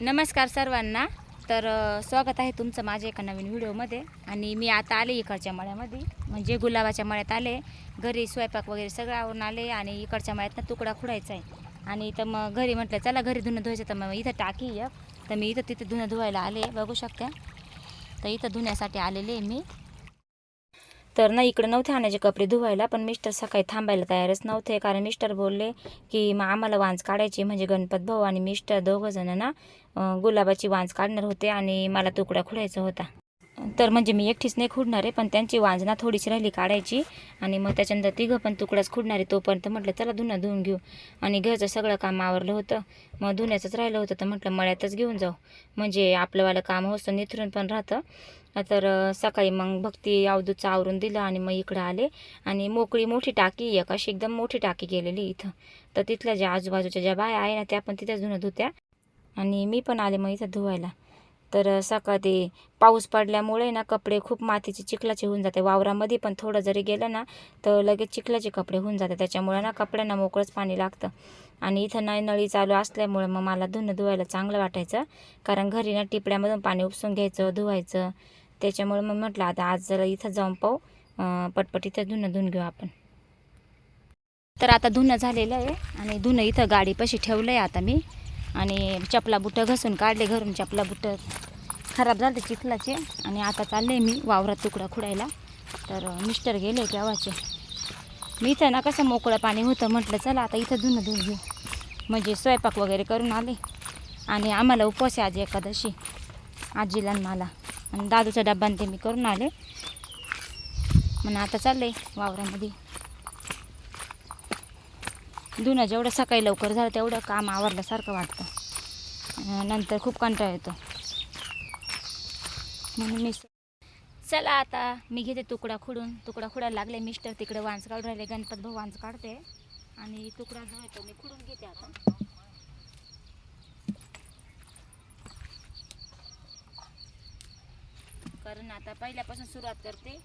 नमस्कार सर्वांना. तर स्वागत आहे तुमचं माझ्या एका नवीन व्हिडिओमध्ये. आणि मी आता आले इकडच्या मळ्यामध्ये. म्हणजे गुलाबाच्या मळ्यात आले. घरी स्वयंपाक वगैरे सगळं आवरून आले. आणि इकडच्या मळ्यातनं तुकडा खुडायचा आहे. आणि तर मग घरी म्हटलं चला घरी धुणं धुवायचं. तर मग इथं टाकी एक तर मी इथं तिथं धुणं धुवायला आले. बघू शकता. तर इथं धुण्यासाठी आलेले आहे मी. तर ना इकडे नव्हते आणायचे कपडे धुवायला पण मिस्टर सकाळी थांबायला तयारच नव्हते. कारण मिस्टर बोलले की मग आम्हाला वांज काढायची म्हणजे गणपत भाऊ आणि मिस्टर दोघंजण ना गुलाबाची वांज काढणार होते आणि मला तुकडा खुडायचा होता. तर म्हणजे मी एकटीच नाही खुडणार आहे पण त्यांची वांजना थोडीशी राहिली काढायची आणि मग त्याच्यानंतर तिघं पण तुकडाच खुडणार आहे तोपर्यंत म्हटलं चला धुणं धुवून घेऊ. आणि घरचं सगळं काम आवरलं होतं. मग धुण्याचंच राहिलं होतं तर म्हटलं मळ्यातच घेऊन जाऊ. म्हणजे आपलंवालं काम होतं निथरून पण राहतं. तर सकाळी मग भक्ती अवधूतचं आवरून दिलं आणि मग इकडं आले. आणि मोकळी मोठी टाकी एक अशी एकदम मोठी टाकी गेलेली इथं. तर तिथल्या ज्या आजूबाजूच्या ज्या बाया आहे ना त्या पण तिथेच धुणं धुत्या. आणि मी पण आले मग इथं धुवायला. तर सकाळी ते पाऊस पडल्यामुळे ना कपडे खूप मातीचे चिखलाचे होऊन जाते. वावरामध्ये पण थोडं जरी गेलं ना तर लगेच चिखलाचे कपडे होऊन जाते. त्याच्यामुळे ना कपड्यांना मोकळंच पाणी लागतं. आणि इथं नाही नळी चालू असल्यामुळे मग मला धुणं धुवायला चांगलं वाटायचं. कारण घरी ना टिपड्यामधून पाणी उपसून घ्यायचं धुवायचं. त्याच्यामुळे मग म्हटलं आता आज जरा इथं जाऊन पाहू. अं, पटपट इथं धुणं धुवून घेऊ आपण. तर आता धुणं झालेलं आहे आणि धुणं इथं गाडीपाशी ठेवलं आहे आता मी. आणि चपला बुटं घसून काढले घरून चपला बुटं. खराब झाले चिखलाचे. आणि आता चालले मी वावरात तुकडा खुडायला. तर मिस्टर गेले केव्हाचे मी इथं ना कसं मोकळं पाणी होतं म्हटलं चला आता इथं धुणं धुवून घेऊ. म्हणजे स्वयंपाक वगैरे करून आले. आणि आम्हाला उपवास आहे आज एकादशी. आजीला आणि मला. आणि दादूचा डब्बा आणि ते मी करून आले. म्हणून आता चाललंय वावरामध्ये. धुणं जेवढं सकाळी लवकर झालं तेवढं काम आवरल्यासारखं वाटतं. नंतर खूप कंटाळा येतो. म्हणून मी चला आता मी घेते तुकडा खुडून. तुकडा खुडायला लागले मिस्टर तिकडे वांस काढून राहिले. गणपत भाऊ वांस काढते. आणि तुकडा जो आहे तो मी खुडून घेते आता. कारण आता पहिल्यापासून सुरुवात करते.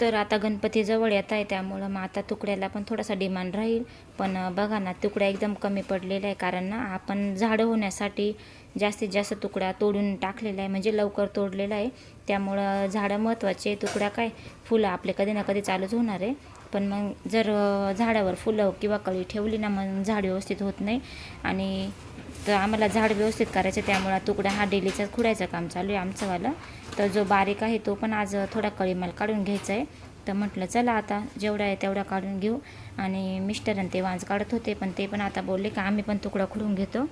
तर आता गणपती जवळ येत आहे त्यामुळं मग आता तुकड्याला पण थोडासा डिमांड राहील. पण बघा ना तुकड्या एकदम कमी पडलेला आहे. कारण ना आपण झाडं होण्यासाठी जास्तीत जास्त तुकड्या तोडून टाकलेला आहे. म्हणजे लवकर तोडलेला आहे. त्यामुळं झाडं महत्त्वाचे तुकड्या काय फुलं आपले कधी ना कधी चालूच होणार आहे. पण मग जर झाडावर फुलं किंवा कळी ठेवली ना मग झाड व्यवस्थित होत नाही. आणि तर आम्हाला झाड व्यवस्थित करायचं त्यामुळं तुकडा हा डेलीचा खुडायचं काम चालू आहे आमचंवालं. तर जो बारीक आहे तो पण आज थोडा कळीमाल काढून घ्यायचा आहे. तर म्हटलं चला आता जेवढा आहे तेवढा काढून घेऊ. आणि मिस्टर आणि ते वांज काढत होते पण ते पण आता बोलले का आम्ही पण तुकडा खुडून घेतो.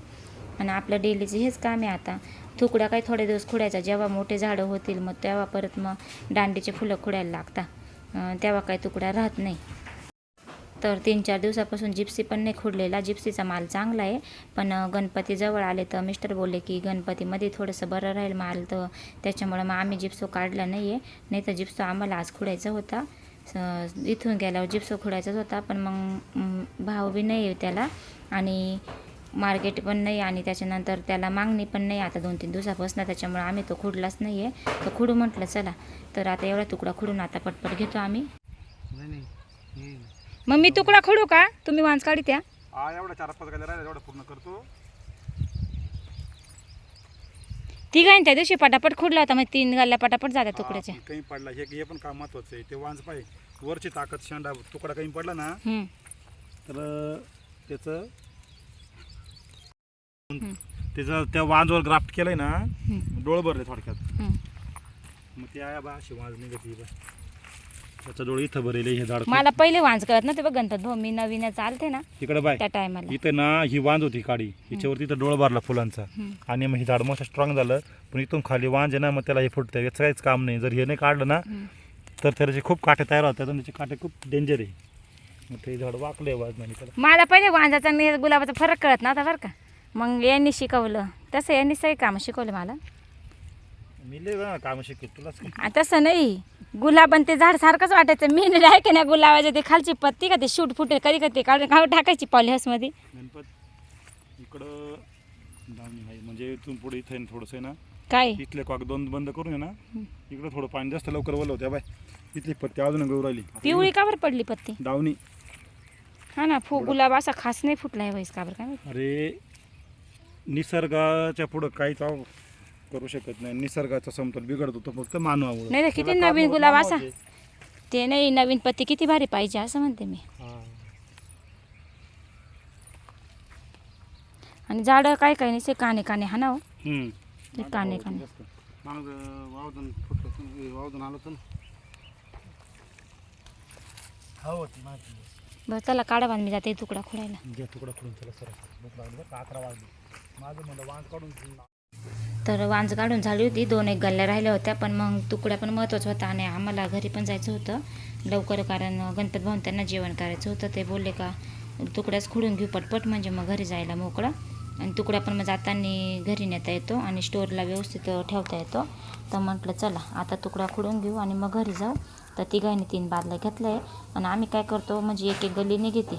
आणि आपलं डेलीचं हेच काम आहे आता. तुकडा काही थोडे दिवस खुडायचा जेव्हा मोठे झाडं होतील मग तेव्हा परत मग दांडीचे फुलं खुडायला लागतात तेव्हा काही तुकडा राहत नाही. तर तीन चार दिवसापासून जिप्सी पण नाही खुडलेला. जिप्सीचा माल चांगला आहे पण गणपतीजवळ आले तर मिस्टर बोलले की गणपतीमध्ये थोडंसं बरं राहील माल तर त्याच्यामुळं मग आम्ही जिप्सो काढला नाही आहे नाही तर जिप्सो आम्हाला आज खुडायचा होता. इथून गेल्यावर जिप्सो खुडायचाच होता पण मग भाव बी नाही आहे त्याला आणि मार्केट पण नाही आणि त्याच्यानंतर त्याला मागणी पण नाही. आता दोन तीन दिवसापासून त्याच्यामुळं आम्ही तो खुडलाच नाही आहे तर खुडू म्हटलं चला. तर आता एवढा तुकडा खुडून आता पटपट घेतो आम्ही. मग मी तुकडा खुडू का? तुम्ही वांस काढी त्या. हा एवढा चार पाच गाड्या राहिल्या एवढा पूर्ण करतो. त्या दिवशी पटापट खुडला होता मग तीन गाल्या पटापट जात्या तुकड्याच्या. हा, कमी पडला हे हे पण काम महत्वाचं आहे. ते वांज पाहिजे वरची ताकद शेंडा तुकडा कमी पडला ना हम्म, तर त्याचं त्याचं त्या वांजवर ग्राफ्ट केलंय ना हम्म, डोळ भरले थोडक्यात. हम्म. मग ते आहे बा अशी वांज निघत बा. त्याचं डोळ इथं भरेले हे झाड मला पहिले वांस कळत ना ते बघ गणपत भाऊ. मी नवीन चालते ना इकडे बाय. त्या टायमाला. इथं ना ही वांज होती काडी. हिच्यावरती इथं डोळ भरला फुलांचा. आणि मग हे झाड मस्त स्ट्रॉंग झालं. पण इथून खाली वांज आहे ना मग त्याला हे फुटतं याचं काहीच काम नाही. जर हे नाही काढलं ना तर त्याचे खूप काटे तयार होतात आणि त्याचे काटे खूप डेंजर आहे. मग ते झाड वाकले वाजनाने त्याला. मला पहिले वांजाचा आणि गुलाबाचा फरक कळत नव्हता बरं का. मग यांनी शिकवलं. तसं यांनी सगळी कामं शिकवले मला. मी लय वेळा कामं शिकतो तुलाच काय? आ, तसं नाही. गुलाब आणि ते झाड सारखंच वाटायचं. मी नाही आहे का नाही गुलाबाच्या ते खालची पत्ती का ते शूट फुटे कधी कधी काढून काढून टाकायची पॉलिहाऊसमध्ये गणपत इकडं धावणी आहे. म्हणजे इथून पुढे इथं थोडंसं आहे ना. काय? इथले कॉक दोन बंद करून आहे ना. इकडं थोडं पाणी जास्त लवकर वलं होत्या बाय इथली पत्ती अजून गौर राहिली. पिवळी का बरं पडली पत्ती? डावणी हा ना फु गुलाब असा खास नाही फुटला आहे वैस का बरं काय माहिती. अरे निसर्गाच्या पुढं काहीच आव- करू शकत नाही. निसर्गाचा समतोल बिघडतो तो फक्त मानवामुळे. नाही किती नवीन गुलाब असा? ते नाही नवीन पत्ती किती भारी पाहिजे असं म्हणते मी. आणि झाडं काय काय नाही ते काने काने हा ना हो? ते काने काने. वावदन फुटलं वावदन आलं तर हो ती माहिती. बरं चला काढा बांध मी जाते तुकडा खोडायला. तुकडा खुडून त्याला सर भूक लागली बरं का? अकरा वाजले. माझं म्हणलं वांग काढून तर वांज काढून झाली होती. दोन एक गल्ल्या राहिल्या होत्या पण मग तुकड्या पण महत्त्वाचा होता आणि आम्हाला घरी पण जायचं होतं. लवकर कारण गणपत भाऊन त्यांना जेवण करायचं होतं. ते बोलले का तुकड्याच खुडून घेऊ पटपट म्हणजे मग घरी जायला मोकळं. आणि तुकड्या पण मग जाताना घरी नेता येतो आणि स्टोरला व्यवस्थित ठेवता येतो. तर म्हटलं चला आता तुकडा खुडून घेऊ आणि मग घरी जाऊ. तर तिघांनी तीन बादल्या घेतल्या. आहे आणि आम्ही काय करतो म्हणजे एक एक गल्लीने घेते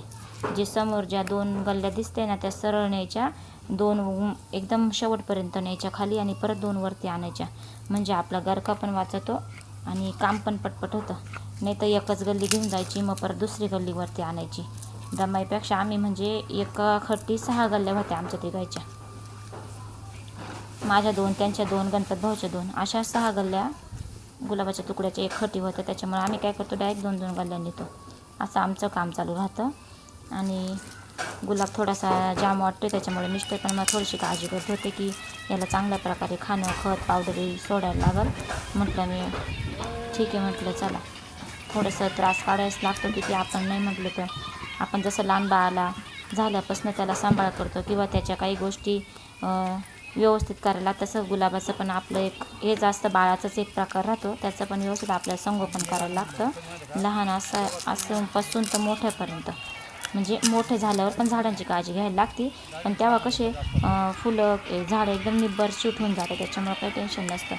जे समोर ज्या दोन गल्ल्या दिसते ना त्या सरळ न्यायच्या. दोन एकदम शेवटपर्यंत न्यायच्या खाली आणि परत दोन वरती आणायच्या. म्हणजे आपला गरका पण वाचतो आणि काम पण पटपट होतं. नाही तर एकच गल्ली घेऊन जायची मग परत दुसरी गल्लीवरती आणायची. दमाईपेक्षा आम्ही म्हणजे एका खट्टी सहा गल्ल्या होत्या आमच्या तिघायच्या माझ्या दोन त्यांच्या दोन गणपत भाऊच्या दोन अशा सहा गल्ल्या गुलाबाच्या तुकड्याच्या एक खटी होत्या. त्याच्यामुळे आम्ही काय करतो डायरेक्ट दोन दोन गल्ल्या नेतो. असं आमचं काम चालू राहतं. आणि गुलाब थोडासा जाम वाटतो त्याच्यामुळे मिस्टर पण मग थोडीशी काळजी करत होते की याला चांगल्या प्रकारे खाणं खत पावडरी सोडायला लागल. म्हटलं मी ठीक आहे म्हटलं चला. थोडंसं त्रास काढायच लागतो की ते आपण नाही म्हटलं तर. आपण जसं लहान बाळाला झाल्यापासून त्याला सांभाळ करतो किंवा त्याच्या काही गोष्टी व्यवस्थित करायला तसं गुलाबाचं पण आपलं एक हे जास्त बाळाचाच एक प्रकार राहतो. त्याचं पण व्यवस्थित आपल्याला संगोपन करायला लागतं. लहान असं असं पासून तर मोठ्यापर्यंत. म्हणजे मोठे झाल्यावर पण झाडांची काळजी घ्यायला लागते. पण तेव्हा कसे फुलं झाडं एकदम निब्बर शूट होऊन जाते त्याच्यामुळं काही टेन्शन नसतं.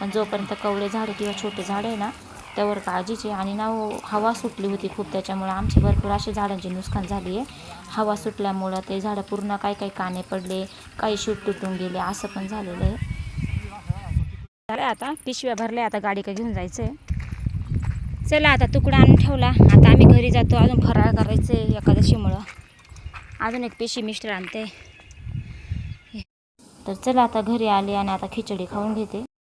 पण जोपर्यंत कवळे झाडे किंवा छोटे झाडे आहे ना त्यावर काळजीची आणि ना हो, हवा सुटली होती खूप. त्याच्यामुळं आमची भरपूर अशी झाडांची नुकसान झाली आहे हवा सुटल्यामुळं ते झाडं पूर्ण काही काही काने पडले काही शूट तुटून गेले असं पण झालेलं आहे. आता. पिशव्या भरल्या आता गाडी का घेऊन जायचं आहे चला आता तुकडा आणून ठेवला. आता आम्ही घरी जातो. अजून फराळ करायचं आहे एकादशीमुळं. अजून एक पेशी मिस्टर आणते. तर चला आता घरी आले आणि आता खिचडी खाऊन घेते.